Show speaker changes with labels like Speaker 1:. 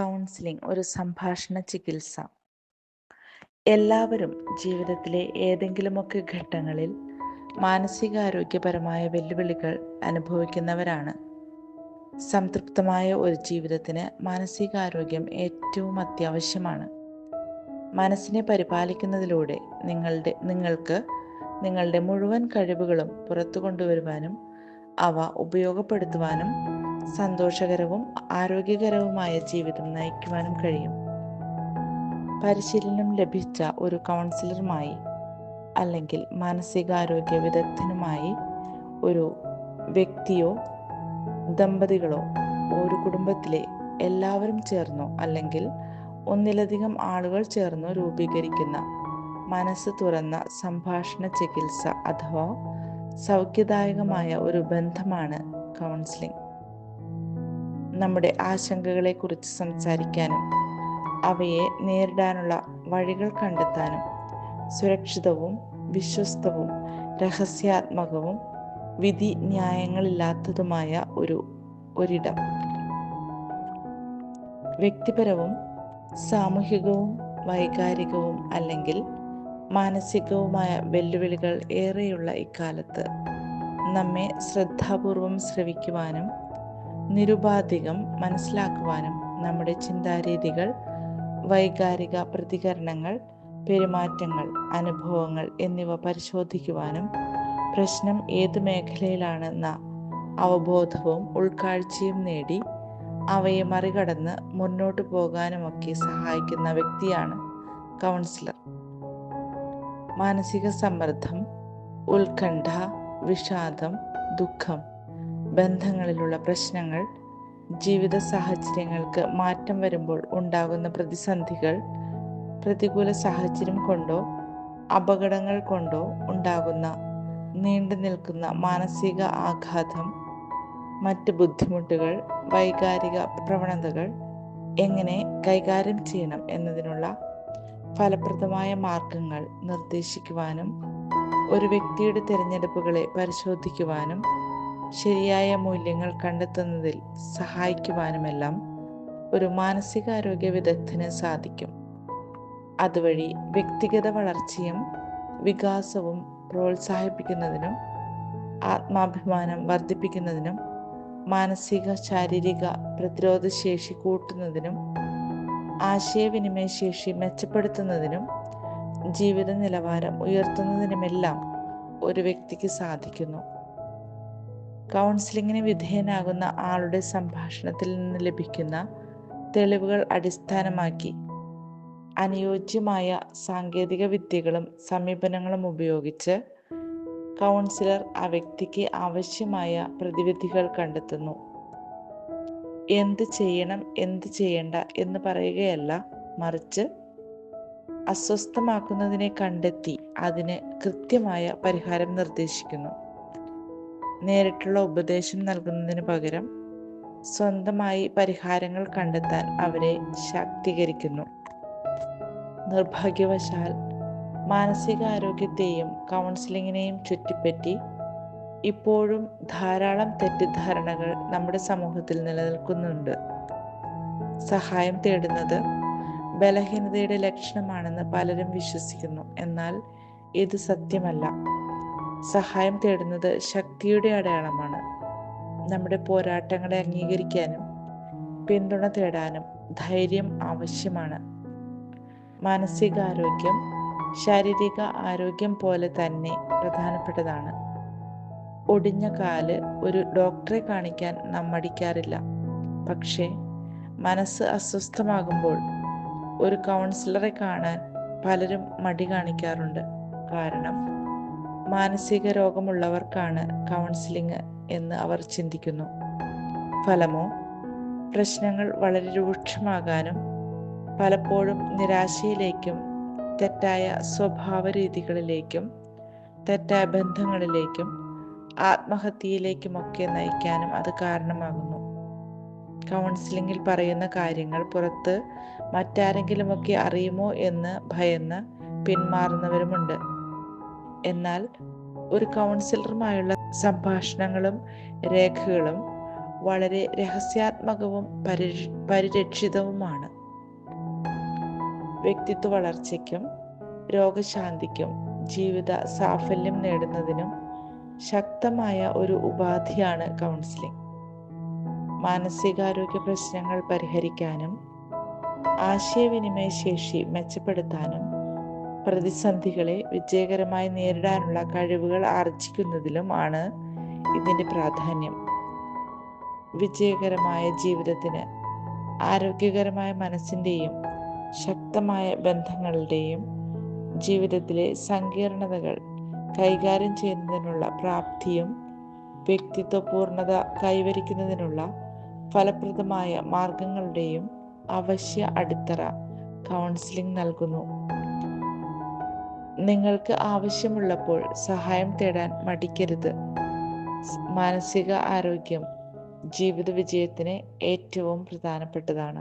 Speaker 1: Counselling ഒരു സംഭാഷണ ചികിത്സ. എല്ലാവരും ജീവിതത്തിലെ ഏതെങ്കിലുമൊക്കെ ഘട്ടങ്ങളിൽ മാനസികാരോഗ്യപരമായ വെല്ലുവിളികൾ അനുഭവിക്കുന്നവരാണ്. സംതൃപ്തമായ ഒരു ജീവിതത്തിന് മാനസികാരോഗ്യം ഏറ്റവും അത്യാവശ്യമാണ്. മനസ്സിനെ പരിപാലിക്കുന്നതിലൂടെ നിങ്ങളുടെ നിങ്ങൾക്ക് നിങ്ങളുടെ മുഴുവൻ കഴിവുകളും പുറത്തു കൊണ്ടുവരുവാനും അവ ഉപയോഗപ്പെടുത്തുവാനും സന്തോഷകരവും ആരോഗ്യകരവുമായ ജീവിതം നയിക്കുവാനും കഴിയും. പരിശീലനം ലഭിച്ച ഒരു കൗൺസിലറുമായി അല്ലെങ്കിൽ മാനസികാരോഗ്യ വിദഗ്ധനുമായി ഒരു വ്യക്തിയോ ദമ്പതികളോ ഒരു കുടുംബത്തിലെ എല്ലാവരും ചേർന്നോ അല്ലെങ്കിൽ ഒന്നിലധികം ആളുകൾ ചേർന്നോ രൂപീകരിക്കുന്ന മനസ്സ് തുറന്ന സംഭാഷണ ചികിത്സ അഥവാ സൗഖ്യദായകമായ ഒരു ബന്ധമാണ് കൗൺസിലിംഗ്. നമ്മുടെ ആശങ്കകളെക്കുറിച്ച് സംസാരിക്കാനും അവയെ നേരിടാനുള്ള വഴികൾ കണ്ടെത്താനും സുരക്ഷിതവും വിശ്വസ്തവും രഹസ്യാത്മകവും വിധി ന്യായങ്ങളില്ലാത്തതുമായ ഒരു ഒരിടം. വ്യക്തിപരവും സാമൂഹികവും വൈകാരികവും അല്ലെങ്കിൽ മാനസികവുമായ വെല്ലുവിളികൾ ഏറെയുള്ള ഇക്കാലത്ത് നമ്മെ ശ്രദ്ധാപൂർവം ശ്രവിക്കുവാനും നിരുപാധികം മനസ്സിലാക്കുവാനും നമ്മുടെ ചിന്താരീതികൾ വൈകാരിക പ്രതികരണങ്ങൾ പെരുമാറ്റങ്ങൾ അനുഭവങ്ങൾ എന്നിവ പരിശോധിക്കുവാനും പ്രശ്നം ഏത് മേഖലയിലാണെന്ന അവബോധവും ഉൾക്കാഴ്ചയും നേടി അവയെ മറികടന്ന് മുന്നോട്ട് പോകാനുമൊക്കെ സഹായിക്കുന്ന വ്യക്തിയാണ് കൗൺസിലർ. മാനസിക സമ്മർദ്ദം ഉത്കണ്ഠ വിഷാദം ദുഃഖം ബന്ധങ്ങളിലുള്ള പ്രശ്നങ്ങൾ ജീവിത സാഹചര്യങ്ങൾക്ക് മാറ്റം വരുമ്പോൾ ഉണ്ടാകുന്ന പ്രതിസന്ധികൾ പ്രതികൂല സാഹചര്യം കൊണ്ടോ അപകടങ്ങൾ കൊണ്ടോ ഉണ്ടാകുന്ന നീണ്ടു നിൽക്കുന്ന മാനസിക ആഘാതം മറ്റ് ബുദ്ധിമുട്ടുകൾ വൈകാരിക പ്രവണതകൾ എങ്ങനെ കൈകാര്യം ചെയ്യണം എന്നതിനുള്ള ഫലപ്രദമായ മാർഗങ്ങൾ നിർദ്ദേശിക്കുവാനും ഒരു വ്യക്തിയുടെ തിരഞ്ഞെടുപ്പുകളെ പരിശോധിക്കുവാനും ശരിയായ മൂല്യങ്ങൾ കണ്ടെത്തുന്നതിൽ സഹായിക്കുവാനുമെല്ലാം ഒരു മാനസികാരോഗ്യ വിദഗ്ധന് സാധിക്കും. അതുവഴി വ്യക്തിഗത വളർച്ചയും വികാസവും പ്രോത്സാഹിപ്പിക്കുന്നതിനും ആത്മാഭിമാനം വർദ്ധിപ്പിക്കുന്നതിനും മാനസിക ശാരീരിക പ്രതിരോധ ശേഷി കൂട്ടുന്നതിനും ആശയവിനിമയ ശേഷി മെച്ചപ്പെടുത്തുന്നതിനും ജീവിത നിലവാരം ഉയർത്തുന്നതിനുമെല്ലാം ഒരു വ്യക്തിക്ക് സാധിക്കുന്നു. കൗൺസിലിങ്ങിന് വിധേയനാകുന്ന ആളുടെ സംഭാഷണത്തിൽ നിന്ന് ലഭിക്കുന്ന തെളിവുകൾ അടിസ്ഥാനമാക്കി അനുയോജ്യമായ സാങ്കേതിക വിദ്യകളും സമീപനങ്ങളും ഉപയോഗിച്ച് കൗൺസിലർ ആ വ്യക്തിക്ക് ആവശ്യമായ പ്രതിവിധികൾ കണ്ടെത്തുന്നു. എന്ത് ചെയ്യണം എന്ത് ചെയ്യണ്ട എന്ന് പറയുകയല്ല മറിച്ച് അസ്വസ്ഥമാക്കുന്നതിനെ കണ്ടെത്തി അതിന് കൃത്യമായ പരിഹാരം നിർദ്ദേശിക്കുന്നു. നേരിട്ടുള്ള ഉപദേശം നൽകുന്നതിന് പകരം സ്വന്തമായി പരിഹാരങ്ങൾ കണ്ടെത്താൻ അവരെ ശാക്തീകരിക്കുന്നു. നിർഭാഗ്യവശാൽ മാനസികാരോഗ്യത്തെയും കൗൺസിലിങ്ങിനെയും ചുറ്റിപ്പറ്റി ഇപ്പോഴും ധാരാളം തെറ്റിദ്ധാരണകൾ നമ്മുടെ സമൂഹത്തിൽ നിലനിൽക്കുന്നുണ്ട്. സഹായം തേടുന്നത് ബലഹീനതയുടെ ലക്ഷണമാണെന്ന് പലരും വിശ്വസിക്കുന്നു. എന്നാൽ ഇത് സത്യമല്ല. സഹായം തേടുന്നത് ശക്തിയുടെ അടയാളമാണ്. നമ്മുടെ പോരാട്ടങ്ങളെ അംഗീകരിക്കാനും പിന്തുണ തേടാനും ധൈര്യം ആവശ്യമാണ്. മാനസികാരോഗ്യം ശാരീരിക ആരോഗ്യം പോലെ തന്നെ പ്രധാനപ്പെട്ടതാണ്. ഒടിഞ്ഞ കാൽ ഒരു ഡോക്ടറെ കാണിക്കാൻ നാം മടിക്കാറില്ല. പക്ഷേ മനസ്സ് അസ്വസ്ഥമാകുമ്പോൾ ഒരു കൗൺസിലറെ കാണാൻ പലരും മടി കാണിക്കാറുണ്ട്. കാരണം മാനസിക രോഗമുള്ളവർക്കാണ് കൗൺസിലിംഗ് എന്ന് അവർ ചിന്തിക്കുന്നു. ഫലമോ? പ്രശ്നങ്ങൾ വളരെ രൂക്ഷമാകാനും പലപ്പോഴും നിരാശയിലേക്കും തെറ്റായ സ്വഭാവ രീതികളിലേക്കും തെറ്റായ ബന്ധങ്ങളിലേക്കും ആത്മഹത്യയിലേക്കുമൊക്കെ നയിക്കാനും അത് കാരണമാകുന്നു. കൗൺസിലിങ്ങിൽ പറയുന്ന കാര്യങ്ങൾ പുറത്ത് മറ്റാരെങ്കിലുമൊക്കെ അറിയുമോ എന്ന് ഭയന്ന് പിന്മാറുന്നവരുമുണ്ട്. എന്നാൽ ഒരു കൗൺസിലറുമായുള്ള സംഭാഷണങ്ങളും രേഖകളും വളരെ രഹസ്യാത്മകവും പരിര- പരിരക്ഷിതവുമാണ്. വ്യക്തിത്വ വളർച്ചയ്ക്കും രോഗശാന്തിക്കും ജീവിത സാഫല്യം നേടുന്നതിനും ശക്തമായ ഒരു ഉപാധിയാണ് കൗൺസിലിംഗ് മാനസികാരോഗ്യ പ്രശ്നങ്ങൾ പരിഹരിക്കാനും ആശയവിനിമയ ശേഷി മെച്ചപ്പെടുത്താനും പ്രതിസന്ധികളെ വിജയകരമായി നേരിടാനുള്ള കഴിവുകൾ ആർജിക്കുന്നതിലും ആണ് ഇതിന്റെ പ്രാധാന്യം. വിജയകരമായ ജീവിതത്തിന് ആരോഗ്യകരമായ മനസ്സിന്റെയും ശക്തമായ ബന്ധങ്ങളുടെയും ജീവിതത്തിലെ സങ്കീർണതകൾ കൈകാര്യം ചെയ്യുന്നതിനുള്ള പ്രാപ്തിയും വ്യക്തിത്വ പൂർണത കൈവരിക്കുന്നതിനുള്ള ഫലപ്രദമായ മാർഗങ്ങളുടെയും അവശ്യ അടിത്തറ കൗൺസിലിംഗ് നൽകുന്നു. നിങ്ങൾക്ക് ആവശ്യമുള്ളപ്പോൾ സഹായം തേടാൻ മടിക്കരുത്. മാനസിക ആരോഗ്യം ജീവിത വിജയത്തിന് ഏറ്റവും പ്രധാനപ്പെട്ടതാണ്.